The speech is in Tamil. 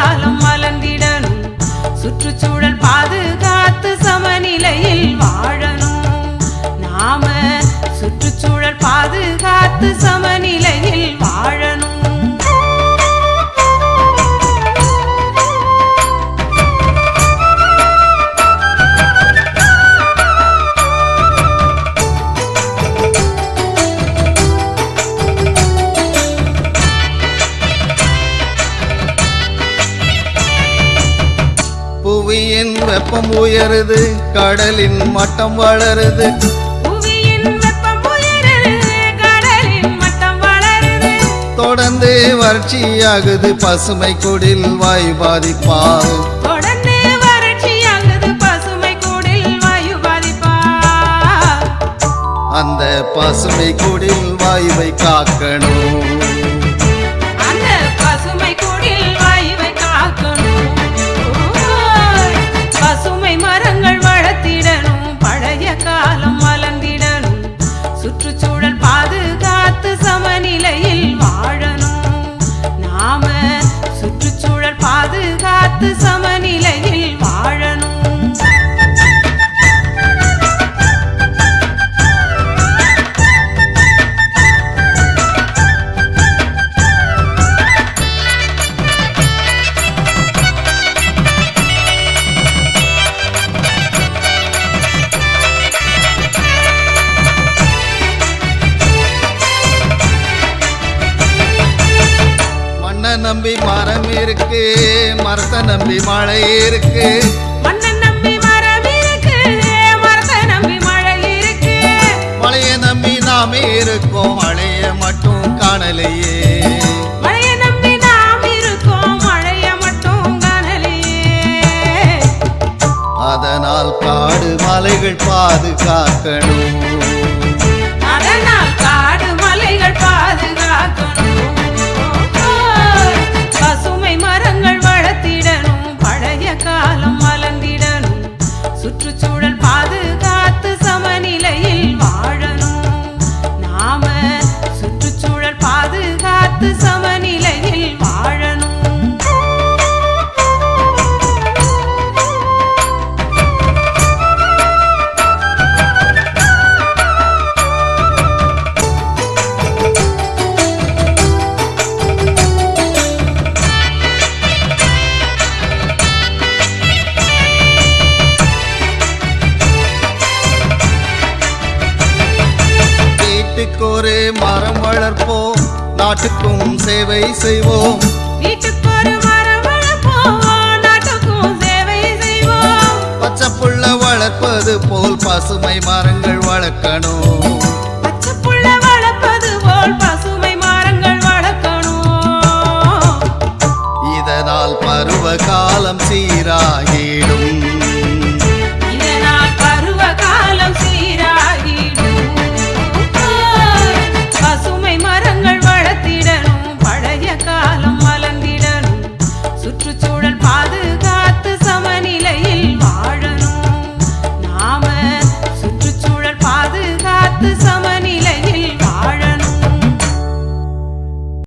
காலம் மலர்ந்திடணும். சுற்றுச்சூழல் புவியின் வெப்பம் உயருது கடலின் மட்டம் வளருது. தொடர்ந்து வறட்சியாகுது பசுமை குடில் வாயு பாதிப்பால். தொடர்ந்து வறட்சியாகுது பசுமை கூடில் வாயு பாதிப்பா அந்த பசுமை குடில் வாயுவை காக்கணும். நம்பி மரம் இருக்கு மரத்தை நம்பி மழை இருக்கு. மழையை நம்பி நாம் இருக்கோம் மழைய மட்டும் காணலையே. அதனால் காடு மலைகள் பாதுகாக்கணும். சுற்றுச்சூழல் வீட்டுக்கு ஒரு மரம் வளர்ப்போம். நாட்டுக்கும் சேவை செய்வோம். வீட்டுக்கு ஒரு மரம் வளர்ப்போம். நாட்டுக்கும் சேவை செய்வோம். பச்சை புள்ள வளர்ப்பது போல் பசுமை மரங்கள் வளர்க்கணும். இதனால் பருவ காலம் சீரா